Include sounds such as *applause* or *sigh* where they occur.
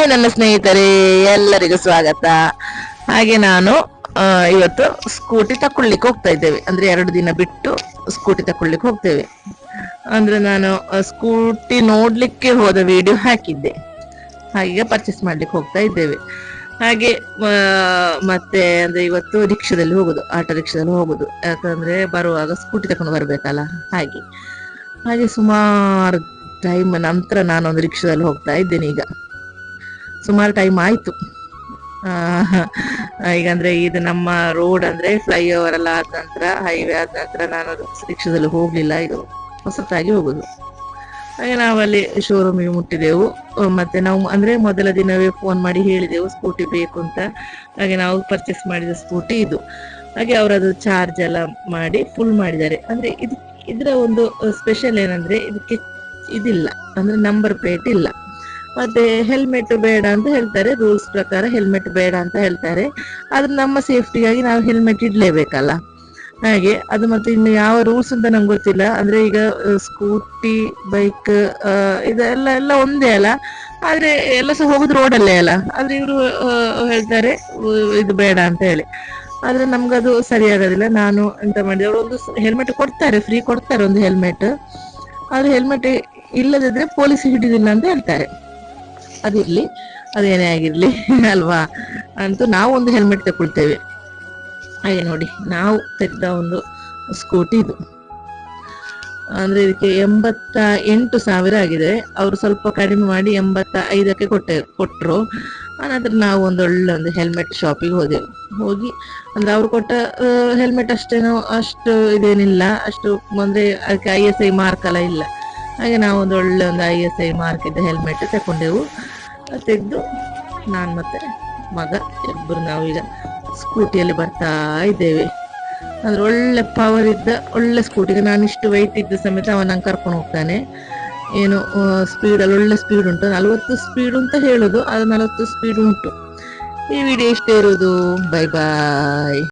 Hi ನನ್ನ ಸ್ನೇಹಿತರೆ, ಎಲ್ಲರಿಗೂ ಸ್ವಾಗತ. ಹಾಗೆ ನಾನು ಇವತ್ತು ಸ್ಕೂಟಿ ತಕೊಳ್ಳಿಕ್ಕೆ ಹೋಗ್ತಾ ಇದ್ದೇವೆ. ಅಂದ್ರೆ ಎರಡು ದಿನ ಬಿಟ್ಟು ಸ್ಕೂಟಿ ತಕೊಳ್ಳಿಕ್ಕೆ ಹೋಗ್ತೇವೆ. ಅಂದ್ರೆ ನಾನು ಸ್ಕೂಟಿ ನೋಡ್ಲಿಕ್ಕೆ ಹೋದ ವಿಡಿಯೋ ಹಾಕಿದ್ದೆ. ಹಾಗೆ ಪರ್ಚೇಸ್ ಮಾಡ್ಲಿಕ್ಕೆ ಹೋಗ್ತಾ ಇದ್ದೇವೆ. ಹಾಗೆ ಮತ್ತೆ, ಅಂದ್ರೆ ಇವತ್ತು ರಿಕ್ಷಾದಲ್ಲಿ ಹೋಗುದು, ಆಟೋ ರಿಕ್ಷಾದಲ್ಲಿ ಹೋಗುದು. ಯಾಕಂದ್ರೆ ಬರುವಾಗ ಸ್ಕೂಟಿ ತಕೊಂಡು ಬರ್ಬೇಕಲ್ಲ, ಹಾಗೆ. ಹಾಗೆ ಸುಮಾರು ಟೈಮ್ ನಂತರ ನಾನೊಂದು ರಿಕ್ಷಾದಲ್ಲಿ ಹೋಗ್ತಾ ಇದ್ದೇನೆ ಈಗ. ಸುಮಾರು ಟೈಮ್ ಆಯ್ತು. ಆ, ಈಗ ಅಂದ್ರೆ ಇದು ನಮ್ಮ ರೋಡ್ ಅಂದ್ರೆ ಫ್ಲೈಓವರ್ ಎಲ್ಲ ಆದ ನಂತರ ಹೈವೇ ಆದ ನಂತರ ನಾನು ರಿಕ್ಷಾದಲ್ಲಿ ಹೋಗ್ಲಿಲ್ಲ. ಇದು ಹೊಸತಾಗಿ ಹೋಗುದು. ಹಾಗೆ ನಾವಲ್ಲಿ ಶೋರೂಮಿಗೆ ಮುಟ್ಟಿದೆವು. ಮತ್ತೆ ನಾವು ಅಂದ್ರೆ ಮೊದಲ ದಿನವೇ ಫೋನ್ ಮಾಡಿ ಹೇಳಿದೆವು ಸ್ಕೂಟಿ ಬೇಕು ಅಂತ. ಹಾಗೆ ನಾವು ಪರ್ಚೇಸ್ ಮಾಡಿದ ಸ್ಕೂಟಿ ಇದು. ಹಾಗೆ ಅವರದು ಚಾರ್ಜ್ ಎಲ್ಲ ಮಾಡಿ ಫುಲ್ ಮಾಡಿದ್ದಾರೆ. ಅಂದ್ರೆ ಇದು ಇದರ ಒಂದು ಸ್ಪೆಷಲ್ ಏನಂದ್ರೆ ಇದಕ್ಕೆ ಇದಿಲ್ಲ. ಅಂದ್ರೆ ನಂಬರ್ ಪ್ಲೇಟ್ ಇಲ್ಲ. ಮತ್ತೆ ಹೆಲ್ಮೆಟ್ ಬೇಡ ಅಂತ ಹೇಳ್ತಾರೆ ರೂಲ್ಸ್ ಪ್ರಕಾರ ಹೆಲ್ಮೆಟ್ ಬೇಡ ಅಂತ ಹೇಳ್ತಾರೆ. ಆದ್ರೆ ನಮ್ಮ ಸೇಫ್ಟಿಗಾಗಿ ನಾವು ಹೆಲ್ಮೆಟ್ ಇಡ್ಲೇಬೇಕಲ್ಲ. ಹಾಗೆ, ಅದು ಮತ್ತೆ ಇನ್ನು ಯಾವ ರೂಲ್ಸ್ ಅಂತ ನಂಗೆ ಗೊತ್ತಿಲ್ಲ. ಅಂದ್ರೆ ಈಗ ಸ್ಕೂಟಿ ಬೈಕ್ ಇದೆಲ್ಲ, ಎಲ್ಲ ಒಂದೇ ಅಲ್ಲ. ಆದ್ರೆ ಎಲ್ಲ ಸಹ ಹೋಗುದು ರೋಡಲ್ಲೇ ಅಲ್ಲ ಆದ್ರೆ ಇವರು ಹೇಳ್ತಾರೆ ಇದು ಬೇಡ ಅಂತ ಹೇಳಿ. ಆದ್ರೆ ನಮ್ಗದು ಸರಿಯಾಗೋದಿಲ್ಲ ನಾನು ಎಂತ ಮಾಡಿದೆ, ಅವರು ಒಂದು ಹೆಲ್ಮೆಟ್ ಕೊಡ್ತಾರೆ ಫ್ರೀ ಕೊಡ್ತಾರೆ ಒಂದು ಹೆಲ್ಮೆಟ್ ಆದ್ರೆ ಹೆಲ್ಮೆಟ್ ಇಲ್ಲದಿದ್ರೆ ಪೊಲೀಸ್ ಹಿಡಿದಿಲ್ಲ ಅಂತ ಹೇಳ್ತಾರೆ. ಅದಿರ್ಲಿ ಅದೇನೇ ಆಗಿರ್ಲಿ *laughs* ಅಲ್ವಾ? ಅಂತೂ ನಾವು ಒಂದು ಹೆಲ್ಮೆಟ್ ತಗೊಳ್ತೇವೆ. ಹಾಗೆ ನೋಡಿ, ನಾವು ತೆಗೆದ ಒಂದು ಸ್ಕೂಟಿ ಇದು. ಅಂದ್ರೆ ಇದಕ್ಕೆ ಎಂಬತ್ತ ಎಂಟು ಸಾವಿರ ಆಗಿದೆ. ಅವರು ಸ್ವಲ್ಪ ಕಡಿಮೆ ಮಾಡಿ ಎಂಬತ್ತ ಐದಕ್ಕೆ ಕೊಟ್ಟೆ ಕೊಟ್ಟರು ಆನಂತರ ನಾವು ಒಳ್ಳೆ ಒಂದು ಹೆಲ್ಮೆಟ್ ಶಾಪಿಗೆ ಹೋದೆವು. ಹೋಗಿ, ಅಂದ್ರೆ ಅವ್ರು ಕೊಟ್ಟ ಹೆಲ್ಮೆಟ್ ಅಷ್ಟೇನೋ ಅಷ್ಟು ಇದೇನಿಲ್ಲ. ಅಷ್ಟು, ಅಂದ್ರೆ ಅದಕ್ಕೆ ಐ ಎಸ್ ಐ ಮಾರ್ಕ್ ಎಲ್ಲ ಇಲ್ಲ. ಹಾಗೆ ನಾವು ಒಂದು ಒಳ್ಳೆ ಒಂದು ಐ ಎಸ್ ಐ ಮಾರ್ಕಿದ್ದ ಹೆಲ್ಮೆಟ್ ತಕೊಂಡೆವು ತೆಗೆದು ನಾನು ಮತ್ತೆ ಮಗ ಇಬ್ಬರು ನಾವೀಗ ಸ್ಕೂಟಿಯಲ್ಲಿ ಬರ್ತಾ ಇದ್ದೇವೆ. ಅಂದ್ರೆ ಒಳ್ಳೆ ಪವರ್ ಇದ್ದ, ಒಳ್ಳೆ ಸ್ಕೂಟಿಗೆ ನಾನು ಇಷ್ಟು ವೈಟ್ ಇದ್ದ ಸಮೇತ ಅವ ನಂಗೆ ಕರ್ಕೊಂಡು ಹೋಗ್ತಾನೆ. ಏನು ಸ್ಪೀಡಲ್ಲಿ ಒಳ್ಳೆ ಸ್ಪೀಡ್ ಉಂಟು. ನಲವತ್ತು ಸ್ಪೀಡ್ ಅಂತ ಹೇಳೋದು ಅದು ನಲವತ್ತು ಸ್ಪೀಡ್ ಉಂಟು. ಈ ವಿಡಿಯೋ ಇಷ್ಟೇ ಇರೋದು. Bye bye